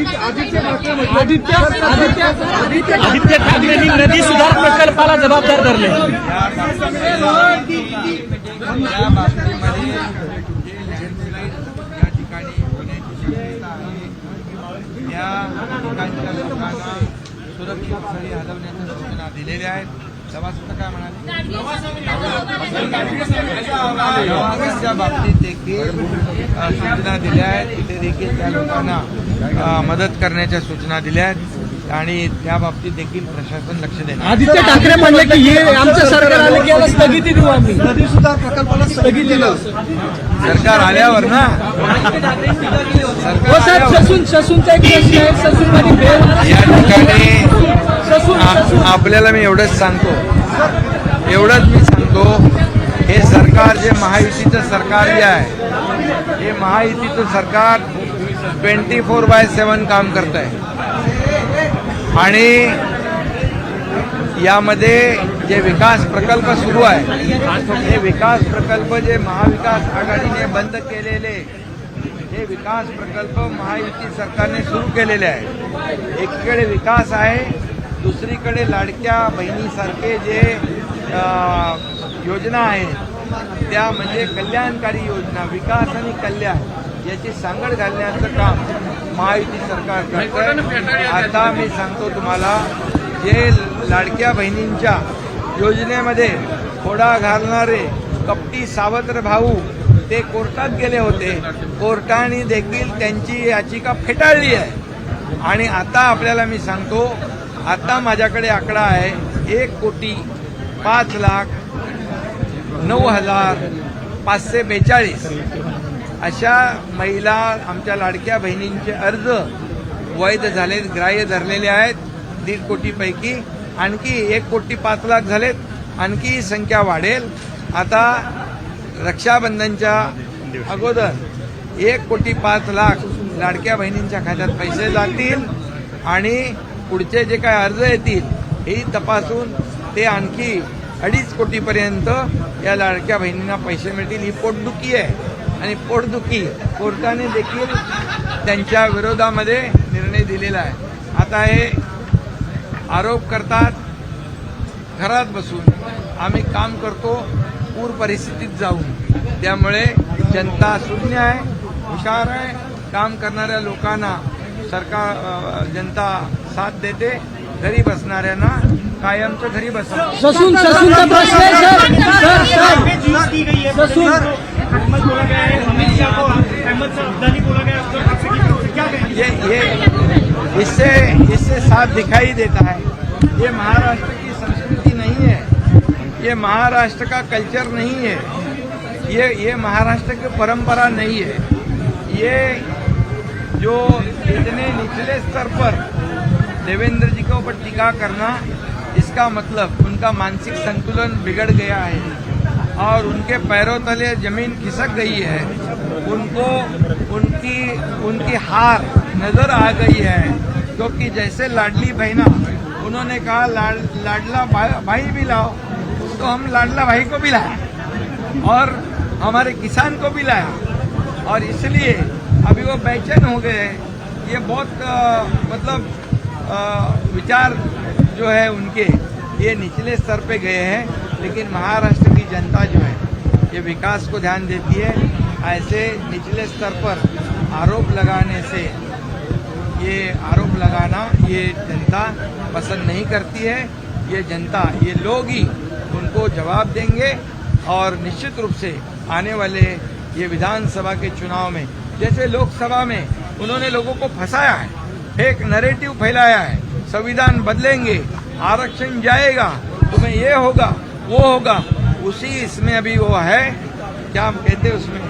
आदित्य आदित्य आदित्य आदित्य ठाकरेंनी नदी सुधार प्रकल्पाला जबाबदार धरले सुरक्षित स्थळी हलवण्याच्या सूचना दिलेल्या आहेत सभासद काय म्हणाले. प्रवासाच्या बाबतीत देखील सूचना दिल्या आहेत तिथे देखील त्या लोकांना मदत करण्याच्या सूचना दिल्या आहेत आणि त्या बाबतीत देखील प्रशासन लक्ष देणार आदित्य ठाकरे म्हणले की हे आमचं सरकार आलं की याला स्थगिती देऊ आम्ही. नदी सुधार प्रकल्पाला स्थगित दिलं. सरकार आल्यावर ना? हो सरकार साहेब आल्यावर. ससून ससूनचा एक प्रश्न आहे ससून मध्ये या ठिकाणी ससून आ- ससून आपल्याला मी एवढंच सांगतो. एवढंच मी सांगतो हे सरकार जे महायुतीचं सरकार जे आहे हे महायुतीचं सरकार ट्वेंटी फोर बाय सेवन काम करत आहे आणि यामध्ये जे विकास प्रकल्प सुरू आहे हे विकास प्रकल्प जे महाविकास आघाडीने बंद केलेले हे विकास प्रकल्प महायुती सरकारने सुरू केलेले आहे. एकीकडे विकास आहे दुसरीकडे लाडक्या बहिणीसारखे जे योजना आहेत त्या म्हणजे कल्याणकारी योजना विकास आणि कल्याण. याची सांगड घालण्याचं काम महायुती सरकार करतंय. आता मी सांगतो तुम्हाला जे लाडक्या बहिणींच्या योजनेमध्ये खोडा घालणारे कपटी सावत्र भाऊ ते कोर्टात गेले होते. कोर्टाने देखील त्यांची याचिका फेटाळली आहे. आणि आता आपल्याला मी सांगतो आता माझ्याकडे आकडा आहे एक कोटी पाच लाख नऊ हजार पाचशे बेचाळीस. अशा महिला आमच्या लाडक्या बहिणींचे अर्ज वैध झाले ग्राह्य धरलेले आहेत दीड कोटीपैकी. आणखी एक कोटी पाच लाख झालेत. आणखी संख्या वाढेल. आता रक्षाबंधनच्या अगोदर एक कोटी पाच लाख लाडक्या बहिणींच्या खात्यात पैसे जातील आणि पुढचे जे काय अर्ज येतील हेही तपासून ते आणखी अडीच कोटीपर्यंत या लाडक्या बहिणींना पैसे मिळतील. ही पोटदुखी आहे. आणि पोटदुखी कोर्टाने देखील त्यांच्या विरोधामध्ये निर्णय दिलेला आहे. आता हे आरोप करतात घरात बसून. आम्ही काम करतो पूर परिस्थितीत जाऊन. त्यामुळे जनता शून्य आहे हुशार आहे. काम करणाऱ्या लोकांना सरकार जनता साथ देते. घरी बसणाऱ्यांना कायमचं घरी बसवतं ससून ससून. अहमद बोला गया है अमित शाह को अहमद अब्दाली बोला गया है क्या ये ये इससे इससे साफ़ दिखाई देता है, ये महाराष्ट्र की संस्कृति नहीं है, ये महाराष्ट्र का कल्चर नहीं है, ये ये महाराष्ट्र की परंपरा नहीं है, ये जो इतने निचले स्तर पर देवेंद्र जी के ऊपर टीका करना, इसका मतलब उनका मानसिक संतुलन बिगड़ गया है। और उनके पैरों तले ज़मीन खिसक गई है। उनको उनकी उनकी हार नज़र आ गई है क्योंकि जैसे लाडली बहना उन्होंने कहा लाड, लाडला भा- भाई भी लाओ तो हम लाडला भाई को भी लाया और हमारे किसान को भी लाया। और इसलिए अभी वो बेचैन हो गए ये बहुत अ, मतलब अ, विचार जो है उनके ये निचले स्तर पे गए हैं लेकिन महाराष्ट्र जनता जो है, ये विकास को ध्यान देती है। ऐसे निचले स्तर पर आरोप लगाने से, ये आरोप लगाना ये जनता पसंद नहीं करती है। ये जनता, ये लोग ही उनको जवाब देंगे और निश्चित रूप से आने वाले ये विधानसभा के चुनाव में, जैसे लोकसभा में उन्होंने लोगों को फंसाया है, एक नरेटिव फैलाया है, संविधान बदलेंगे, आरक्षण जाएगा, तुम्हें ये होगा, वो होगा। उसी इसमें अभी वो है। क्या हम कहते हैं उसमें?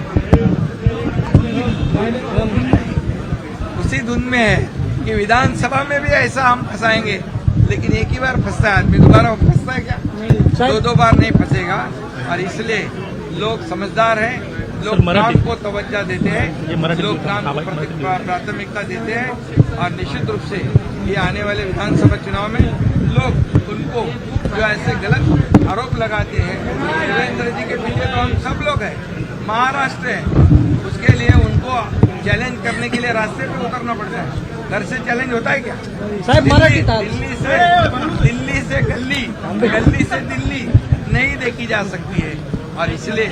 उसी धुन में है कि विधानसभा में भी ऐसा हम फंसाएँगे लेकिन एक ही बार फंसता है आदमी। दोबारा फंसता है क्या? दो दो बार नहीं फंसेगा और इसलिए लोग समझदार हैं लोग काम को तवज्जा देते हैं लोग काम को. प्राथमिकता देते हैं और निश्चित रूप से ये आने वाले विधानसभा चुनाव में लोग उनको जो ऐसे गलत आरोप लगाते हैं देवेंद्र जी के पीछे तो हम सब लोग हैं महाराष्ट्र है उसके लिए उनको चैलेंज करने के लिए रास्ते पे उतरना पड़ता है। घर से चैलेंज होता है क्या? साहेब दिल्ली, दिल्ली से दिल्ली से गली गली से दिल्ली नहीं देखी जा सकती है। और इसलिए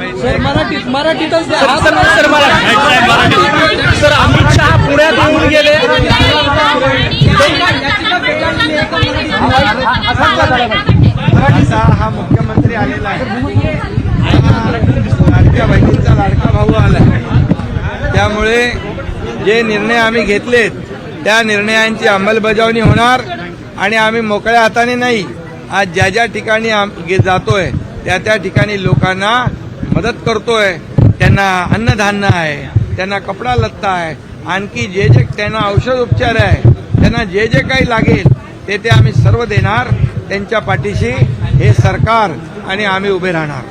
मैं सर मराठीत मराठीतच sir, sir, sir, Marathi. Sir Amit Shah पुण्यात असा हा मुख्यमंत्री आलेला आहे. लाडक्या बहिणींचा लाडका भाऊ आलाय त्यामुळे जे निर्णय आम्ही घेतलेत त्या निर्णयांची अंमलबजावणी होणार आणि आम्ही मोकळ्या हाताने नाही आज ज्या ज्या ठिकाणी गे- जातोय त्या त्या ठिकाणी लोकांना मदत करतोय. त्यांना अन्नधान्य आहे त्यांना कपडा लत्ता आहे आणखी जे जे त्यांना औषध उपचार आहे त्यांना जे जे काही लागेल ते ते आम्ही सर्व देणार. त्यांच्या पाठीशी हे सरकार आणि आम्ही उभे राहणार